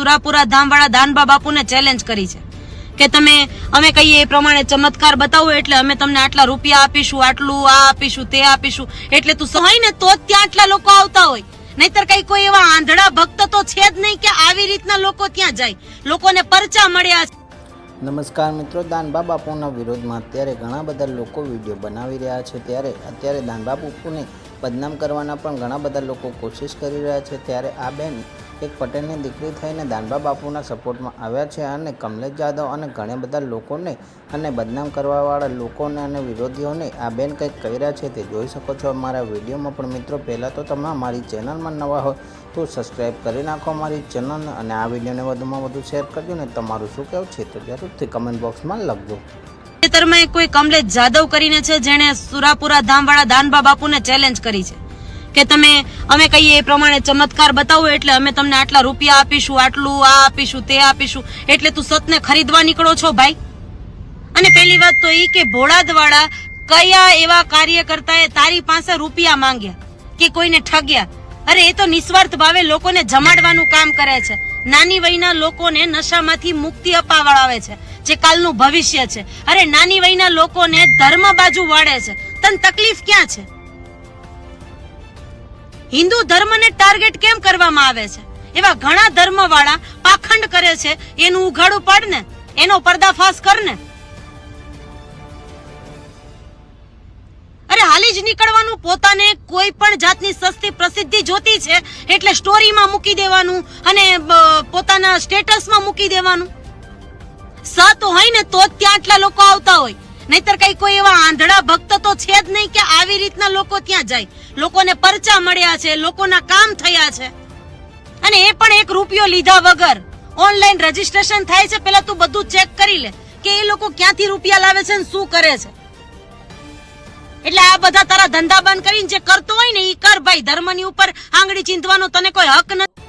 સુરાપુરા ધામવાળા દાનબા બાપુને ચેલેન્જ કરી છે. કે તમે, અમે કહીએ એ પ્રમાણે ચમત્કાર બતાવો એટલે અમે તમને આટલા રૂપિયા આપીશું, આટલું આ આપીશું, તે આપીશું. એટલે તું સહાય ને તો જ ત્યાં આટલા લોકો આવતા હોય. નહીતર કઈ કોઈ એવા આંધળા ભક્ત તો છે જ નહીં કે આવી રીતના લોકો ત્યાં જાય. લોકોને પરચા મળ્યા છે. નમસ્કાર મિત્રો, દાનબા બાપુના વિરોધમાં અત્યારે ઘણા બધા લોકો વીડિયો બનાવી રહ્યા છે. ત્યારે અત્યારે દાનબા બાપુને બદનામ કરવાના પણ ઘણા બધા લોકો કોશિશ કરી રહ્યા છે. ત્યારે આ બેન એક પટેલની દીકરી થઈને દાનબા બાપુના સપોર્ટમાં આવ્યા છે અને કમલેશ જાદવ અને ઘણા બધા લોકોને અને બદનામ કરવાવાળા લોકોને અને વિરોધીઓને આ બેન કંઈક કહી રહ્યા છે તે જોઈ શકો છો. અમારા વિડીયોમાં પણ મિત્રો, પહેલાં તો તમે અમારી ચેનલમાં નવા હોય તો સબસ્ક્રાઈબ કરી નાખો અમારી ચેનલને અને આ વિડીયોને વધુમાં વધુ શેર કરજો ને તમારું શું કહેવું છે તો જરૂરથી કમેન્ટ બોક્સમાં લખજો. તાજેતરમાં કોઈ કમલેશ જાદવ કરીને છે જેણે સુરાપુરા ધામવાળા દાનબા બાપુને ચેલેન્જ કરી છે. કે તમે અમે કહીએ એ પ્રમાણે ચમત્કાર બતાવો એટલે અમે તમને આટલા રૂપિયા આપીશું, આટલું આ આપીશું, તે આપીશું. એટલે તું સતને ખરીદવા નીકળો છો ભાઈ? અને પહેલી વાત તો એ કે ભોળાદવાળા કયા એવા કાર્યકર્તાએ તારી પાસે રૂપિયા માંગ્યા કે કોઈને ઠગ્યા? અરે, એ તો નિસ્વાર્થ ભાવે લોકોને જમાડવાનું કામ કરે છે. નાની વયના લોકોને નશામાંથી મુક્તિ અપાવડાવે છે, જે કાલનું ભવિષ્ય છે. અરે, નાની વયના લોકોને ધર્મ બાજુ વાળે છે. તને તકલીફ ક્યાં છે? હિન્દુ ધર્મને ટાર્ગેટ કેમ કરવામાં આવે છે? એવા ઘણા ધર્મવાળા પાખંડ કરે છે, એનું ઉઘાડું પાડ ને, એનો પર્દાફાશ કર ને. અરે હાલી જ નીકળવાનું, પોતાને કોઈ પણ જાતની સસ્તી પ્રસિદ્ધિ જોતી છે, એટલે સ્ટોરીમાં મૂકી દેવાનું અને પોતાના સ્ટેટસમાં મૂકી દેવાનું. સત હોય ને તો જ ત્યાં આટલા લોકો આવતા હોય. નહીતર કઈ કોઈ એવા આંધળા ભક્ત તો છે જ નહીં કે આવી રીતના લોકો ત્યાં જાય. લોકોને પરચા મળ્યા છે, લોકોના કામ થયા છે. અને એ પણ એક રૂપિયો લીધા વગર. ઓનલાઈન રજીસ્ટ્રેશન થાય છે, પેલા તું બધું ચેક કરી લે કે એ લોકો ક્યાંથી રૂપિયા લાવે છે ને શું કરે છે. એટલે આ બધા તારા ધંધા બંધ કરીને જે કરતો હોય ને એ કર ભાઈ, ધર્મની ઉપર આંગળી ચીંધવાનો તને કોઈ હક નથી.